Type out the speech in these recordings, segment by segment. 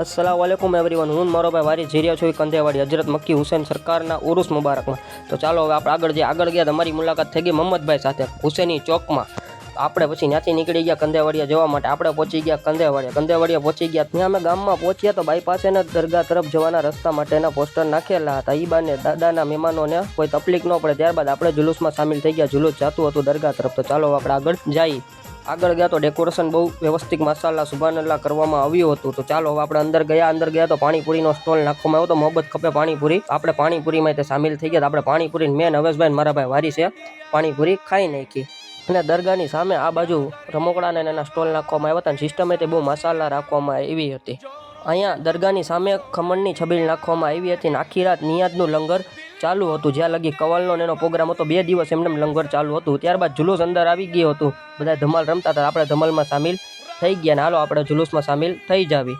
અસલામ everyone હું મારો ભાઈ વારી જીરિયા છું એ કંધેવાડી હજરત મક્કી હુસેન સરકારના ઉરુસ મુબારકમાં. તો ચાલો હવે આપણે આગળ જઈએ આગળ ગયા, તમારી મુલાકાત થઈ ગઈ મોહમ્મદભાઈ સાથે હુસેની ચોકમાં. આપણે પછી ત્યાંથી નીકળી ગયા કંધેવાડિયા જવા માટે. આપણે પહોંચી ગયા કંધેવાડિયા કંધેવાડિયા પહોંચી ગયા. ત્યાં અમે ગામમાં પહોંચ્યા તો બાઈ પાસેના દરગાહ તરફ જવાના રસ્તા માટેના પોસ્ટર નાખેલા હતા. એ બાને દાદાના મહેમાનોને કોઈ તકલીફ ન પડે. ત્યારબાદ આપણે જુલુસમાં સામેલ થઈ ગયા. જુલુસ જાતું હતું દરગાહ તરફ. તો ચાલો આપણે આગળ જઈએ. આગળ ગયા તો ડેકોરેશન બહુ વ્યવસ્થિત મસાલા, સુભાનલ્લા કરવામાં આવ્યું હતું. તો ચાલો, હવે આપણે અંદર ગયા અંદર ગયા તો પાણીપુરીનો સ્ટોલ નાખવામાં આવ્યો તો મોહબ્બત ખપે પાણીપુરી. આપણે પાણીપુરીમાં તે સામેલ થઈ ગયા આપણે પાણીપુરી મેન હવેશભાઈ મારા ભાઈ વારી છે. પાણીપુરી ખાઈ નાખી. અને દરગાહની સામે આ બાજુ રમકડાને એના સ્ટોલ નાખવામાં આવ્યા હતા અને સિસ્ટમે તે બહુ મસાલા રાખવામાં આવી હતી. અહીંયા દરગાહની સામે ખમણની છબીલ નાખવામાં આવી હતી અને આખી રાત નિયાદનું લંગર ચાલુ હતું. જ્યાં લગી કવલનો એનો પ્રોગ્રામ હતો. બે દિવસ એમને એમ લંગર ચાલુ હતું. ત્યારબાદ જુલુસ અંદર આવી ગયું હતું. બધા ધમાલ રમતા હતા. આપણે ધમાલમાં સામેલ થઈ ગયા ને હાલો આપણે જુલુસમાં સામેલ થઈ જાવી.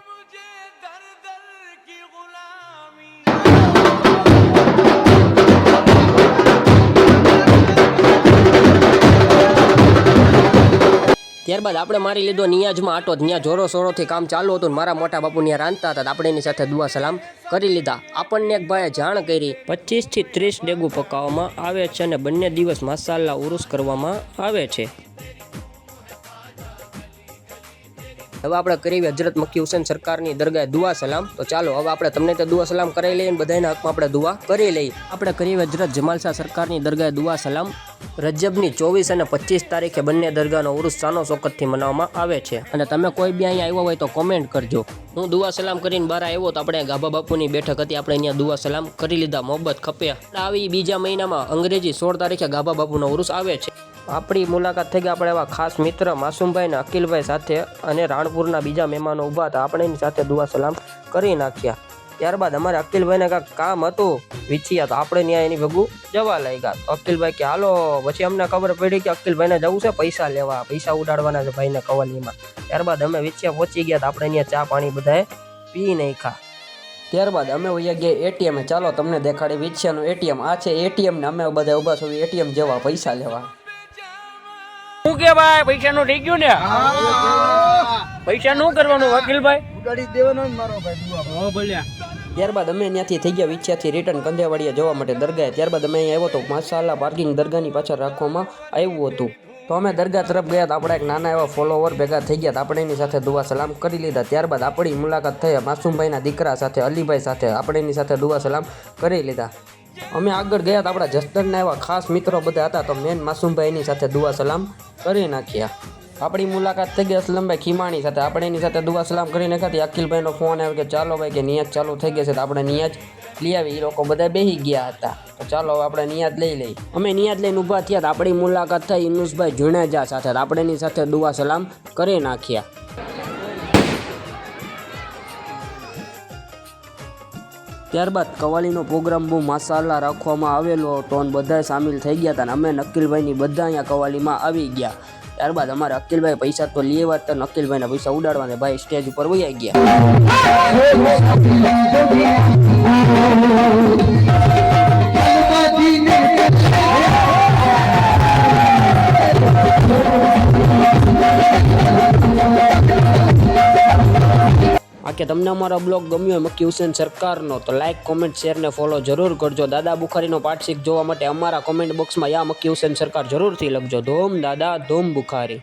ત્યારબાદ આપણે મારી લીધો નિયાજમાં આટો ત્યાં જોરો સોરોથી કામ ચાલુ હતું મારા મોટા બાપુ ત્યાં રાંધતા હતા આપણે એની સાથે દુઆ સલામ કરી લીધા. આપણને એક ભાઈએ જાણ કરી. પચીસથી ત્રીસ ડેગુ પકાવવામાં આવે છે અને બંને દિવસ મસાલા ઉરુસ કરવામાં આવે છે. હવે આપણે કરી હજરત મક્કી હુસેન સરકારની દરગાહ દુઆ સલામ. તો ચાલો, હવે આપણે તમને તે દુઆ સલામ કરાવી લઈએ બધાના હકમાં આપણે દુઆ કરી લઈએ. આપણે કરી હજરત જમાલ સરકારની દરગાહ દુઆ સલામ. રજબની ચોવીસ અને પચીસ તારીખે બંને દરગાહનો ઉરુસ સાનો સોકતથી મનાવવામાં આવે છે. અને તમે કોઈ બી અહીંયા આવ્યા હોય તો કોમેન્ટ કરજો. હું દુઆ સલામ કરીને બહાર આવ્યો તો આપણે ગાભા બાપુની બેઠક હતી, આપણે અહીંયા દુઆ સલામ કરી લીધા. મોહબ્બત ખપ્યા. આવી બીજા મહિનામાં અંગ્રેજી સોળ તારીખે ગાભા બાપુનો ઉરુસ આવે છે. આપણી મુલાકાત થઈ ગઈ. આપણે એવા ખાસ મિત્ર માસુમભાઈ અને અકિલભાઈ સાથે અને રાણપુરના બીજા મહેમાનો ઊભા હતા. આપણે એની સાથે દુઆ સલામ કરી નાખ્યા. ત્યારબાદ અમારે અકિલભાઈને કાંઈક કામ હતું. વિચ્યા તો આપણે ત્યાં એની ભેગું જવા લાગ્યા. તો અકિલભાઈ કે, હાલો, પછી અમને ખબર પડી કે અકિલભાઈને જવું છે પૈસા લેવા. પૈસા ઉડાડવાના છે ભાઈને કવલીમાં. ત્યારબાદ અમે વિચ્યા પહોંચી ગયા તો આપણે અહીંયા ચા પાણી બધાએ પી નાખ્યા. ત્યારબાદ અમે વૈયા ગયા એટીએમ ચાલો, તમને દેખાડી વિચ્યાનું એટીએમ. આ છે એટીએમ ને અમે બધા ઊભા છો. એટીએમ જવા પૈસા લેવા. શું કે ભાઈ પૈસા નું થઈ ગયું ને? પૈસા નું કરવાનું વકીલભાઈ? ઉડાડી દેવાનો મારો ભાઈ હો બોલ્યા ત્યારબાદ અમે ત્યાંથી થઈ ગયા વિછ્યાથી રિટર્ન કંધેવાડીયા જવા માટે દરગાહે. ત્યારબાદ અમે અહીંયા આવ્યો તો માસાલા પાર્કિંગ દરગાહની પાછળ રાખવામાં આવ્યું હતું. તો અમે દરગાહ તરફ ગયા તો આપણા એક નાના એવા ફોલોવર ભેગા થઈ ગયા તો આપણે એની સાથે દુવા સલામ કરી લીધા. ત્યારબાદ આપણી મુલાકાત થઈ માસુમભાઈના દીકરા સાથે અલીભાઈ સાથે આપણે એની સાથે દુવા સલામ કરી લીધા. અમે આગળ ગયા તો આપણા જસદણના એવા ખાસ મિત્રો બધા હતા તો મેન માસુમભાઈની સાથે દુવા સલામ કરી નાખ્યા. આપણી મુલાકાત થઈ ગઈ અસલમભાઈ ખીમાણી સાથે. આપણે એની સાથે દુઆ સલામ કરી નાખ્યા અખિલભાઈનો ફોન આવ્યો કે, ચાલો ભાઈ, કે નિયાજ ચાલુ થઈ ગઈ છે, તો આપણે નિયાજ લઈ આવી એ લોકો બધા બેસી ગયા હતા. તો ચાલો આપણે નિયાદ લઈ લઈ અમે નિયાદ લઈને ઊભા થયા આપણી મુલાકાત થઈ. ઇનુસભાઈ જુણેજા સાથે. આપણે એની સાથે દુઆ સલામ કરી નાખ્યા. ત્યારબાદ કવાલીનો પ્રોગ્રામ બહુ મસાલા રાખવામાં આવેલો હતો અને બધા સામેલ થઈ ગયા હતા અને અમે નકીલભાઈની બધા અહીંયા કવાલીમાં આવી ગયા. ત્યારબાદ અમારે અકિલભાઈ પૈસા તો લેવા હતા નકીલભાઈના પૈસા ઉડાડવાના ભાઈ સ્ટેજ ઉપર વહી ગયા. આ કે તમને અમારો બ્લોગ ગમ્યો હોય મક્કી સરકારનો, તો લાઇક કોમેન્ટ શેર ને ફોલો જરૂર કરજો. દાદા બુખારીનો પાઠ શીખ જોવા માટે અમારા કોમેન્ટ બોક્સમાં યા મક્કી સરકાર જરૂરથી લખજો. ધોમ દાદા, ધોમ બુખારી.